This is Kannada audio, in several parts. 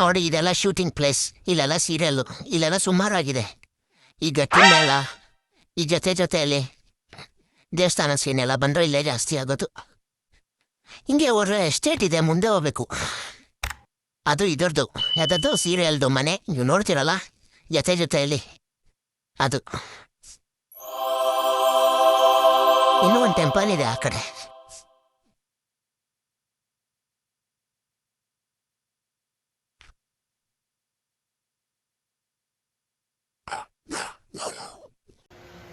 ನೋಡಿ, ಇದೆಲ್ಲ ಶೂಟಿಂಗ್ ಪ್ಲೇಸ್ ಇಲ್ಲೆಲ್ಲ ಸೀರಿಯಲ್ಲು ಇಲ್ಲೆಲ್ಲ ಸುಮಾರಾಗಿದೆ. ಈ ಗಟ್ಟಿ ಮೇಳ, ಈ ಜೊತೆ ಜೊತೆಯಲ್ಲಿ ದೇವಸ್ಥಾನ ಸೀನೆಲ್ಲ ಬಂದರೆ ಇಲ್ಲೇ ಜಾಸ್ತಿ ಆಗೋದು. ಹಿಂಗೆ ಹೋದ್ರೆ ಎಸ್ಟೇಟ್ ಇದೆ, ಮುಂದೆ ಹೋಗ್ಬೇಕು. ಅದು ಇದರದ್ದು. ಯಾವುದದ್ದು ಸೀರಿಯಲ್ದು ಮನೆ, ನೀವು ನೋಡ್ತೀರಲ್ಲ? ಜೊತೆ ಜೊತೆಯಲ್ಲಿ ಅದು. ಇನ್ನೂ ಒಂದು ಟೆಂಪಲ್ ಇದೆ ಆ ಕಡೆ.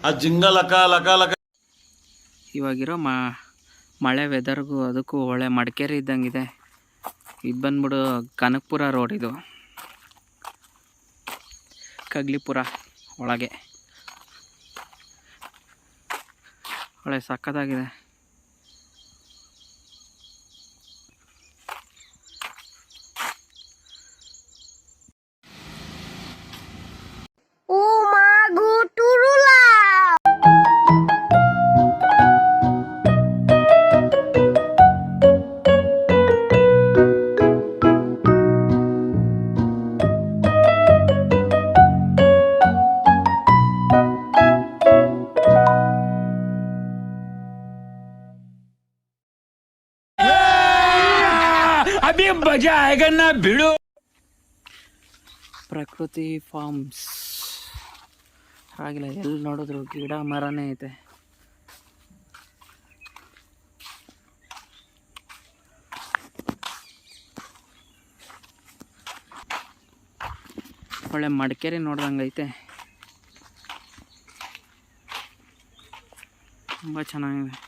ಆ ಲಕ ಲಕ ಲಕ. ಇವಾಗಿರೋ ಮ, ಮಳೆ ವೆದರ್ಗೂ ಅದಕ್ಕೂ ಒಳ್ಳೆ ಮಡಿಕೇರಿ ಇದ್ದಂಗಿದೆ. ಇದು ಬಂದ್ಬಿಡು ಕನಕಪುರ ರೋಡ್ ಇದು. ಕಗ್ಲಿಪುರ ಒಳಗೆ. ಒಳ್ಳೆ ಸಕ್ಕತ್ತಾಗಿದೆ. ಪ್ರಕೃತಿ ಫಾರ್ಮ್ಸ್. ಆಗಿಲ್ಲ ಎಲ್ಲಿ ನೋಡಿದ್ರು ಗಿಡ ಮರನೇ ಐತೆ. ಒಳ್ಳೆ ಮಡಿಕೇರಿ ನೋಡ್ದಂಗೈತೆ ತುಂಬ ಚೆನ್ನಾಗಿದೆ.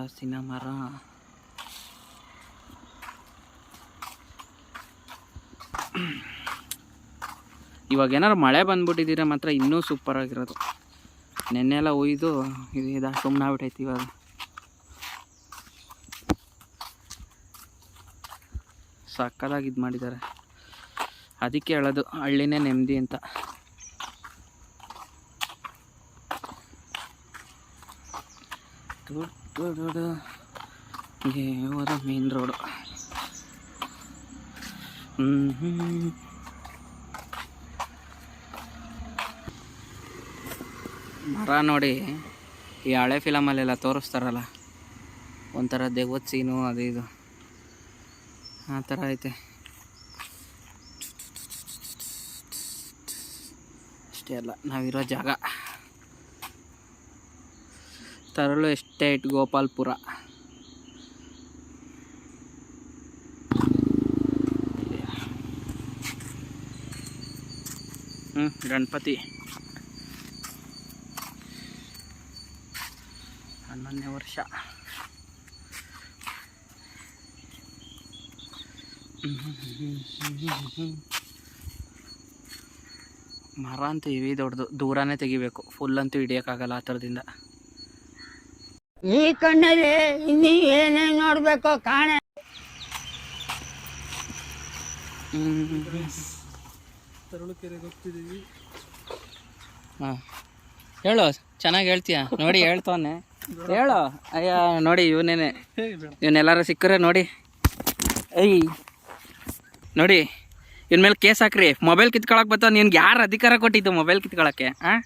ಹಳಸಿನ ಮರ ಇವಾಗ ಏನಾರು ಮಳೆ ಬಂದ್ಬಿಟ್ಟಿದ್ದೀರ ಮಾತ್ರ ಇನ್ನೂ ಸೂಪರ್ ಆಗಿರೋದು. ನೆನ್ನೆ ಎಲ್ಲ ಒಯ್ದು ಇದು ಇದು ಸುಮ್ಮನೆ ಆಗ್ಬಿಟ್ಟೈತಿ ಇವಾಗ. ಸಕ್ಕದಾಗಿ ಇದು ಮಾಡಿದ್ದಾರೆ. ಅದಕ್ಕೆ ಹೇಳೋದು ಹಳ್ಳಿನೇ ನೆಮ್ಮದಿ ಅಂತ. ಹೀಗೆ ದೇವರ ಮೇನ್ ರೋಡು. ಮರ ನೋಡಿ, ಈ ಹಳೆ ಫಿಲಮಲ್ಲೆಲ್ಲ ತೋರಿಸ್ತಾರಲ್ಲ? ಒಂಥರ ದೆವ್ವದ ಸೀನು ಅದು ಇದು. ಆ ಥರ ಐತೆ. ಅಷ್ಟೇ ಅಲ್ಲ, ನಾವಿರೋ ಜಾಗ. ತರಳು ಎಸ್ಟೇಟ್ ಗೋಪಾಲ್ಪುರ. ಗಣಪತಿ. ಹನ್ನೊಂದನೇ ವರ್ಷ. ಮರ ಅಂತೂ ಇವಿ ದೊಡ್ಡದು. ದೂರನೇ ತೆಗಿಬೇಕು. ಫುಲ್ ಅಂತೂ ಹಿಡಿಯೋಕ್ಕಾಗಲ್ಲ ಆ ಥರದಿಂದ. ಈ ಕಣ್ಣಲ್ಲಿ ಇನ್ನೀ ಏನೇನು ನೋಡಬೇಕು ಕಾಣೆ. ಹೇಳು, ಚೆನ್ನಾಗಿ ಹೇಳ್ತೀಯ? ನೋಡಿ ಹೇಳ್ತಾನೆ ಹೇಳು, ಅಯ್ಯ, ನೋಡಿ ಇವನೇನೆ. ಇವನ್ನೆಲ್ಲರೂ ಸಿಕ್ಕರೆ ನೋಡಿ. ಏಯ್. ನೋಡಿ, ಇವನ್ ಮೇಲೆ ಕೇಸ್ ಹಾಕ್ರಿ. ಮೊಬೈಲ್ ಕಿತ್ಕೊಳಕ್ಕೆ ಬರ್ತಾವ, ನಿನ್ಗೆ ಯಾರು ಅಧಿಕಾರ ಕೊಟ್ಟಿದ್ದು ಮೊಬೈಲ್ ಕಿತ್ಕೊಳಕ್ಕೆ ಹಾಂ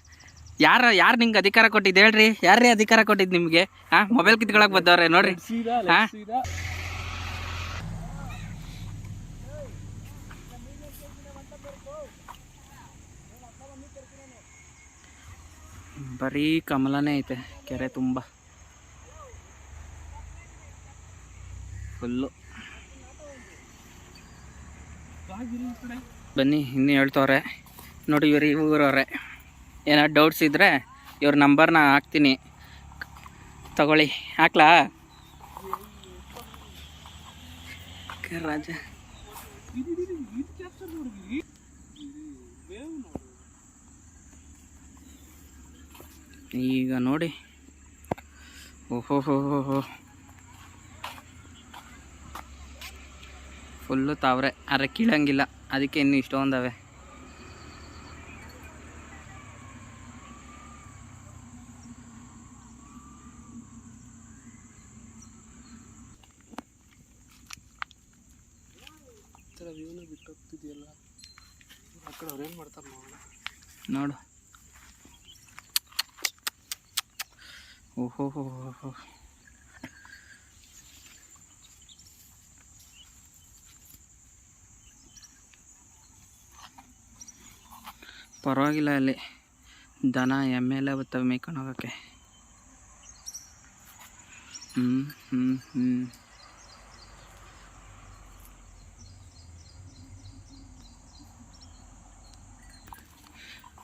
ಯಾರು ಯಾರು ನಿಮ್ಗೆ ಅಧಿಕಾರ ಕೊಟ್ಟಿದ್ದು ಹೇಳ್ರಿ? ಯಾರೇ ಅಧಿಕಾರ ಕೊಟ್ಟಿದ್ದು ನಿಮಗೆ? ಹಾ ಮೊಬೈಲ್ ಕಿತ್ಕೊಳಕ್ ಬಂದವ್ರೆ ನೋಡ್ರಿ. ಹಾಂ? ಬರೀ ಕಮಲನೇ ಐತೆ ಕೆರೆ ತುಂಬ. ಫುಲ್ಲು ಬನ್ನಿ ಇನ್ನು ಹೇಳ್ತವ್ರೆ. ನೋಡಿ ಇವ್ರಿ ಇವ್ರವ್ರೆ ಏನಾದ್ರು ಡೌಟ್ಸ್ ಇದ್ದರೆ ಇವ್ರ ನಂಬರ್ನ ಹಾಕ್ತೀನಿ. ತಗೊಳ್ಳಿ. ಹಾಕ್ಲಾ? ರಾಜ. ಈಗ ನೋಡಿ. ಓಹೋ ಹೋ ಹೋ ಫುಲ್ಲು ತಾವ್ರೆ. ಅರೆ ಕೀಳಂಗಿಲ್ಲ. ಅದಕ್ಕೆ ಇನ್ನು ಇಷ್ಟೊಂದವೆ. ನೋಡು. ಓಹೋ, ಹೋ ಹೋ ಪರವಾಗಿಲ್ಲ ಅಲ್ಲಿ. ದನ, ಎಮ್ಮೆ ಎಲ್ಲ ಬರ್ತವೆ ಮೇಯ್ಕೊಂಡು ಹೋಗೋಕ್ಕೆ. ಹ್ಞೂ ಹ್ಞೂ ಹ್ಞೂ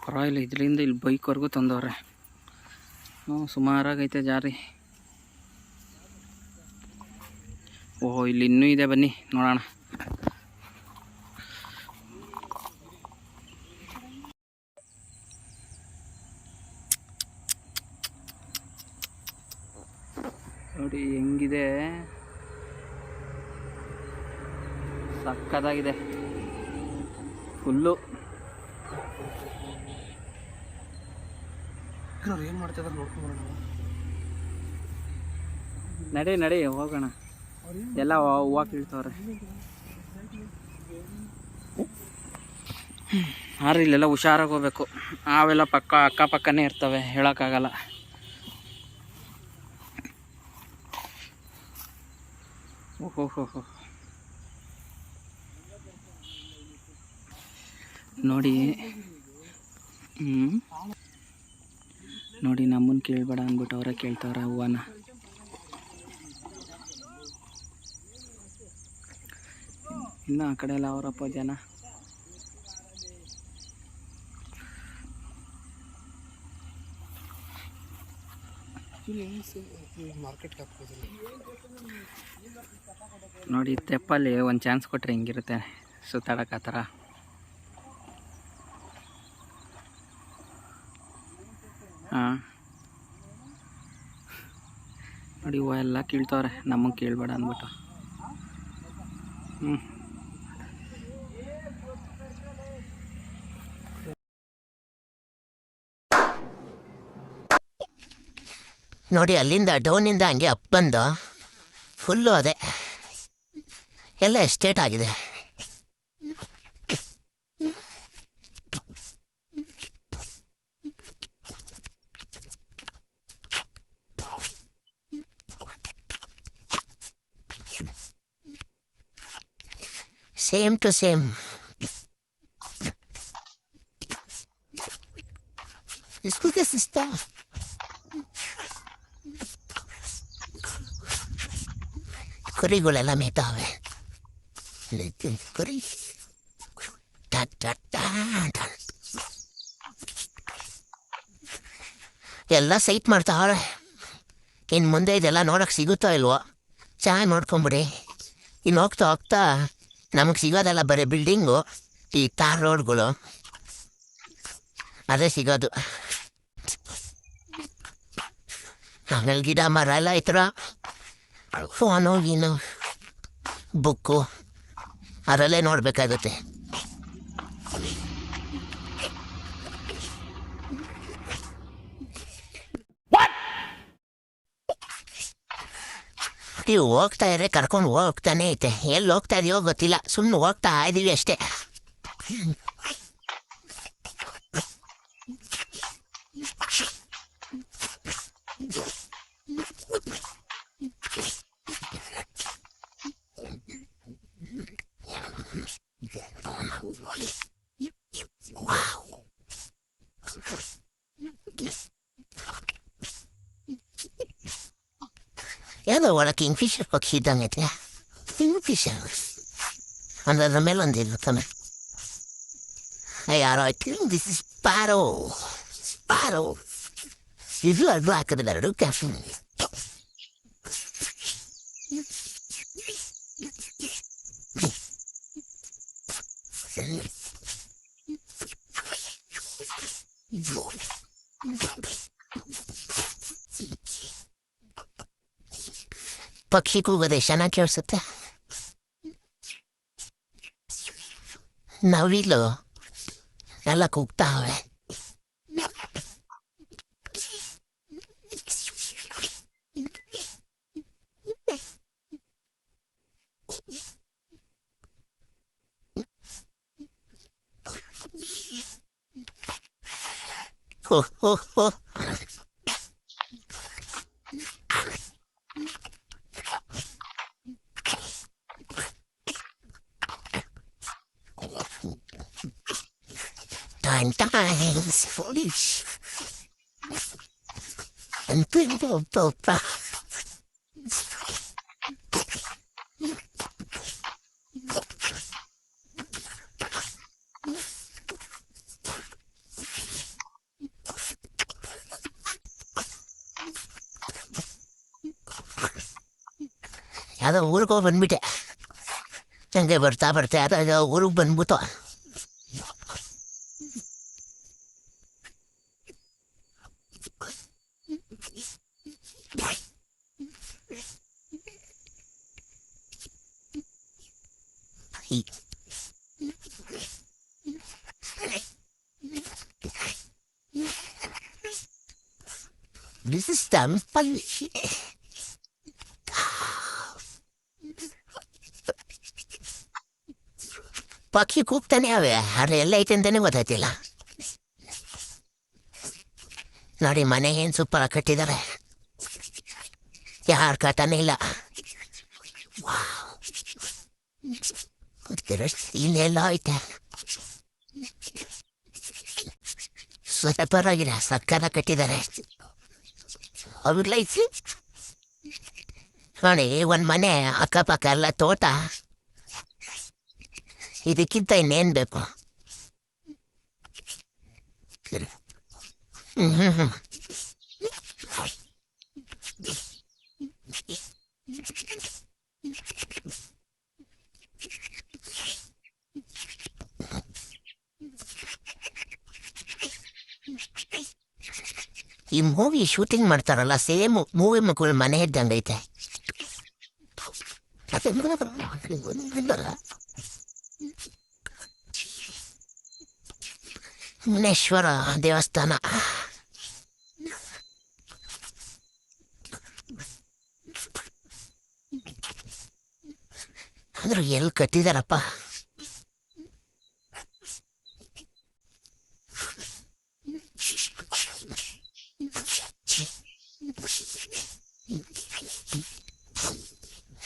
ಪರವಾಗಿಲ್ಲ ಇದರಿಂದ ಇಲ್ಲಿ ಬೈಕ್ವರೆಗೂ ತಂದವ್ರೆ. ಸುಮಾರಾಗೈತೆ ಜಾರಿ. ಓಹೋ, ಇಲ್ಲಿ ಇನ್ನೂ ಇದೆ ಬನ್ನಿ, ನೋಡೋಣ. ನೋಡಿ, ಹೆಂಗಿದೆ? ಸಕ್ಕದಾಗಿದೆ ಫುಲ್ಲು. ಏನು ಮಾಡ್ತಿದಾರೆ ನೋಡ್ಕೊಂಬರೋಣ ನಡಿ ನಡಿ, ಹೋಗೋಣ. ಎಲ್ಲ ಹೂವು ಕೀಳ್ತವ್ರೆ. ಆದ್ರೆ ಇಲ್ಲೆಲ್ಲ ಹುಷಾರಾಗಿ ಹೋಗ್ಬೇಕು. ಅವೆಲ್ಲ ಪಕ್ಕ ಅಕ್ಕಪಕ್ಕನೇ ಇರ್ತವೆ, ಹೇಳೋಕ್ಕಾಗಲ್ಲ. ಓಹೋ, ಹೋ ಹೋ. ನೋಡಿ. ಹ್ಞೂ ನೋಡಿ ನಮ್ಮನ್ನು ಕೇಳಬೇಡ ಅಂದ್ಬಿಟ್ಟು ಅವರೇ ಕೇಳ್ತವ್ರೆ ಹೂವನ ಇನ್ನು ಆ ಕಡೆ ಎಲ್ಲ ಅವರಪ್ಪ ಜನ. ನೋಡಿ, ತೆಪ್ಪಲ್ಲಿ ಒಂದು ಚಾನ್ಸ್ ಕೊಟ್ಟರೆ ಹಿಂಗಿರುತ್ತೆ ಸುತ್ತಾಡಕ್ಕೆ ಆ ಥರ ಹಾಂ ನೋಡಿ, ಹೂವು ಎಲ್ಲ ಕೀಳ್ತವ್ರೆ. ನಮಗೆ ಕೇಳಬೇಡ ಅಂದ್ಬಿಟ್ಟು. ಹ್ಞೂ ನೋಡಿ, ಅಲ್ಲಿಂದ ಡೌನಿಂದ ಹಂಗೆ ಅಪ್ ಬಂದು ಫುಲ್ಲು ಅದೇ. ಎಲ್ಲ ಎಸ್ಟೇಟ್ ಆಗಿದೆ. Same to same Escucha essa história. ಕುರಿಗಳೆಲ್ಲ ಲೆಕ್ಕ ಕುರಿ. ಎಲ್ಲ ಸೈಟ್ ಮಾಡ್ತಾವ್ರೆ ಇನ್ನು ಮುಂದೆ ಇದೆಲ್ಲ ನೋಡೋಕೆ ಸಿಗುತ್ತೋ ಇಲ್ವೋ ಚೆನ್ನಾಗಿ ನೋಡ್ಕೊಂಬಿಡಿ ಇನ್ನು ಹೋಗ್ತಾ ಹೋಗ್ತಾ ನಮಗೆ ಸಿಗೋದಲ್ಲ ಬರೀ ಬಿಲ್ಡಿಂಗು ಈ ತಾರ್ ರೋಡ್ಗಳು ಅದೇ ಸಿಗೋದು ಆಮೇಲೆ ಗಿಡ ಮರ ಎಲ್ಲ ಐತ್ರ ಫೋನು ಗೀನು ಬುಕ್ಕು ಅದರಲ್ಲೇ ನೋಡಬೇಕಾಗುತ್ತೆ ನೀವು ಹೋಗ್ತಾ ಇದ್ರೆ ಕರ್ಕೊಂಡು ಹೋಗ್ತಾನೆ ಐತೆ ಎಲ್ಲಿ ಹೋಗ್ತಾ ಇದೆಯೋ ಗೊತ್ತಿಲ್ಲ ಸುಮ್ಮನೆ ಹೋಗ್ತಾ other one a kingfisher cocky done it. Kingfisher. Under the melon did come. Hey, all right, this is Sparrow. If You are black and the look after me. ಪಕ್ಷಿಗೂಗದೆ ಶನ ಕೇಳಿಸುತ್ತೆ ನವಿಲು ಎಲ್ಲ ಕೂಗ್ತಾವೆ Oh, oh, oh. Time times foolish. And people both ಯಾವುದೋ ಊರಿಗೆ ಹೋಗಿ ಬಂದ್ಬಿಟ್ಟೆ ಹಂಗೆ ಬರ್ತಾ ಬರ್ತಾ ಯಾವುದೋ ಊರಿಗೆ ಬಂದ್ಬಿಟ್ಟು This is ಪಕ್ಷಿ ಕೂಗ್ತಾನೆ ಅವೆ ಆದ್ರೆ ಎಲ್ಲ ಐತೆ ಅಂತಾನೆ ಗೊತ್ತಾಯ್ತಿಲ್ಲ ನೋಡಿ ಮನೆ ಏನು ಸೂಪರ್ ಕಟ್ಟಿದ್ದಾರೆ ಯಾರು ಕಟನೇ ಇಲ್ಲ ಇನ್ನೆಲ್ಲ ಐತೆ ಸೂಪರ್ ಆಗಿದೆ ಸಕ್ಕರ ಕಟ್ಟಿದ್ದಾರೆ ಅವ್ರಿಲ್ಲ ಐತಿ ನೋಡಿ ಒಂದು ಮನೆ ಅಕ್ಕಪಕ್ಕ ಎಲ್ಲ ತೋಟ. ಇದಕ್ಕಿಂತ ಇನ್ನೇನು ಬೇಕು? ಹ್ಞೂ ಹ್ಞೂ ಹ್ಮ್. ಈ ಮೂವಿ ಶೂಟಿಂಗ್ ಮಾಡ್ತಾರಲ್ಲ ಸೇಮ್ ಮೂವಿ ಮಕ್ಕಳು ಮನೆ ಇದ್ದಂಗೈತೆ ಮುನೇಶ್ವರ ದೇವಸ್ಥಾನ. ಅಂದ್ರೆ ಎಲ್ಲಿ ಕಟ್ಟಿದಾರಪ್ಪ?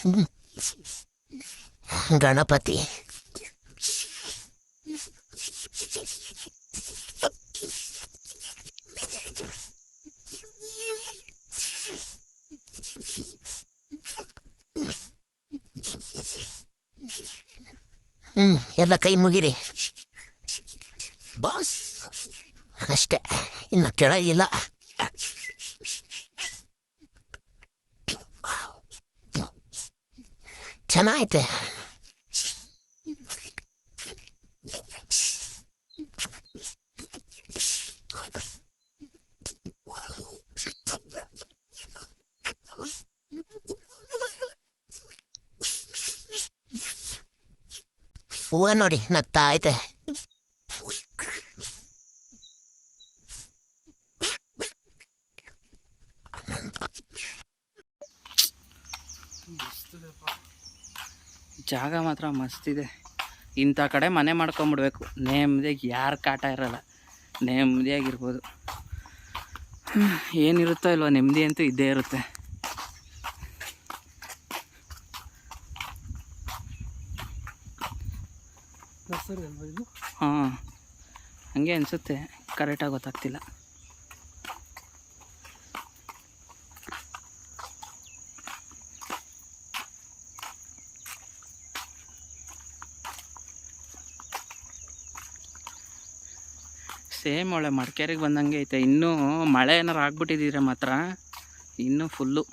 ಹ್ಮ್. ಗಣಪತಿ ಹ್ಮ್ ಎಲ್ಲ ಕೈ ಮುಗಿರಿ ಬಾಸ್ ಅಷ್ಟೇ ಇನ್ನು ಕೆಳಗಿಲ್ಲ ಚೆನ್ನಾಗೈತೆ ಹೂವ ನೋಡಿ ನಗ್ತಾ ಐತೆ ಜಾಗ ಮಾತ್ರ ಮಸ್ತಿದೆ ಇಂಥ ಕಡೆ ಮನೆ ಮಾಡ್ಕೊಂಬಿಡ್ಬೇಕು. ನೆಮ್ಮದಿಯಾಗಿ ಯಾರು ಕಾಟ ಇರಲ್ಲ. ನೆಮ್ಮದಿಯಾಗಿರ್ಬೋದು ಹ್ಮ್, ಏನಿರುತ್ತೋ ಇಲ್ವೋ ನೆಮ್ಮದಿ ಅಂತೂ ಇದ್ದೇ ಇರುತ್ತೆ. ಹಾಂ ಹಂಗೆ ಅನಿಸುತ್ತೆ. ಕರೆಕ್ಟಾಗಿ ಗೊತ್ತಾಗ್ತಿಲ್ಲ. ಸೇಮ್ ಒಳ್ಳೆ ಮಡಿಕೇರಿಗೆ ಬಂದಂಗೆ ಐತೆ. ಇನ್ನೂ ಮಳೆ ಏನಾರು ಆಗ್ಬಿಟ್ಟಿದ್ದೀರ ಮಾತ್ರ? ಇನ್ನೂ ಫುಲ್ಲು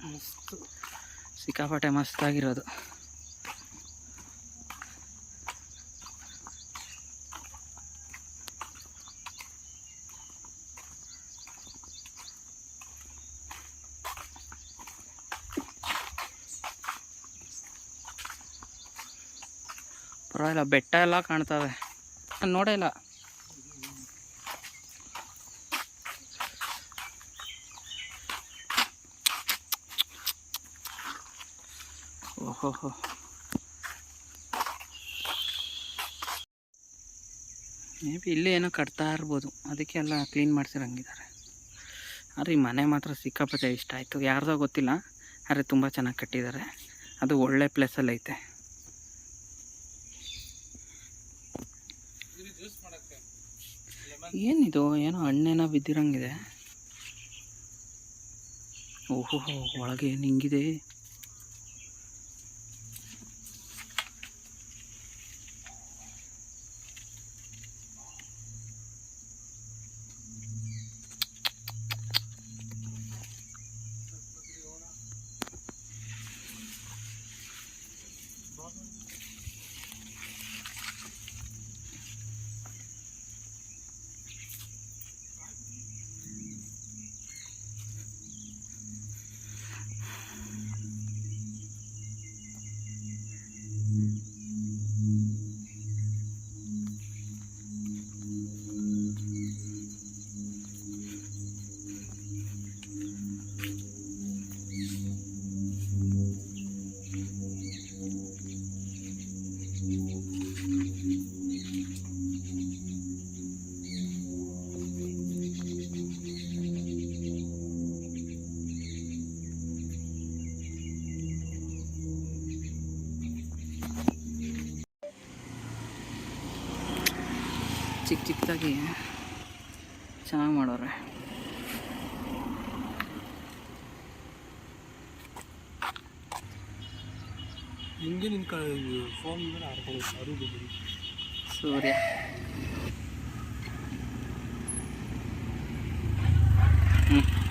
ಸಿಕ್ಕಾಪಟ್ಟೆ ಮಸ್ತಾಗಿರೋದು. ಪರವಾಗಿಲ್ಲ, ಬೆಟ್ಟ ಎಲ್ಲ ಕಾಣ್ತವೆ. ನೋಡೇ ಇಲ್ಲ. ಓಹೋ ಮೇ ಬಿ ಇಲ್ಲೇ ಏನೋ ಕಟ್ತಾ ಇರ್ಬೋದು. ಅದಕ್ಕೆ ಎಲ್ಲ ಕ್ಲೀನ್ ಮಾಡ್ಸಿರಂಗಿದ್ದಾರೆ ಆದರೆ ಮನೆ ಮಾತ್ರ ಸಿಕ್ಕಾಪಟ್ಟೆ ಇಷ್ಟ ಆಯಿತು. ಯಾರ್ದೋ ಗೊತ್ತಿಲ್ಲ. ಆದರೆ ತುಂಬ ಚೆನ್ನಾಗಿ ಕಟ್ಟಿದ್ದಾರೆ ಅದು ಒಳ್ಳೆ ಪ್ಲೇಸಲ್ಲಿ ಐತೆ. ಏನಿದು? ಏನೋ ಹಣ್ಣೇನೋ ಬಿದ್ದಿರಂಗಿದೆ. ಓಹೋ, ಒಳಗೆ ಏನು ಹಿಂಗಿದೆ? ಚಿಕ್ಕ ಚಿಕ್ಕದಾಗಿ ಚೆನ್ನಾಗಿ ಮಾಡೋರೆ. ಹಿಂಗೆ ನಿನ್ ಫೋನ್ ಸೂರ್ಯ. ಹ್ಮ್.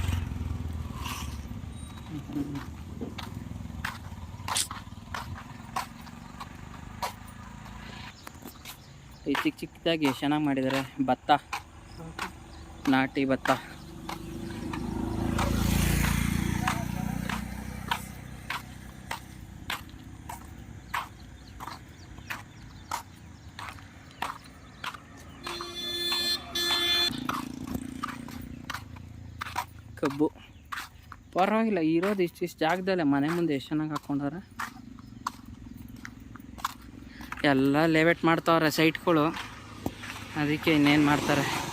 ಚಿಕ್ಕ ಚಿಕ್ಕದಾಗಿ ಚೆನ್ನಾಗಿ ಮಾಡಿದ್ದಾರೆ ಭತ್ತ. ನಾಟಿ ಭತ್ತ. ಕಬ್ಬು. ಪರವಾಗಿಲ್ಲ, ಇರೋದು ಇಷ್ಟಿಷ್ಟು ಜಾಗದಲ್ಲೇ ಮನೆ ಮುಂದೆ ಎಷ್ಟು ಚೆನ್ನಾಗಿ ಹಾಕ್ಕೊಂಡವ್ರೆ. ಎಲ್ಲ ಲೆವೆಟ್ ಮಾಡ್ತಾವ್ರೆ ಸೈಟ್ಗಳು. ಅದಕ್ಕೆ ಇನ್ನೇನು ಮಾಡ್ತಾರೆ?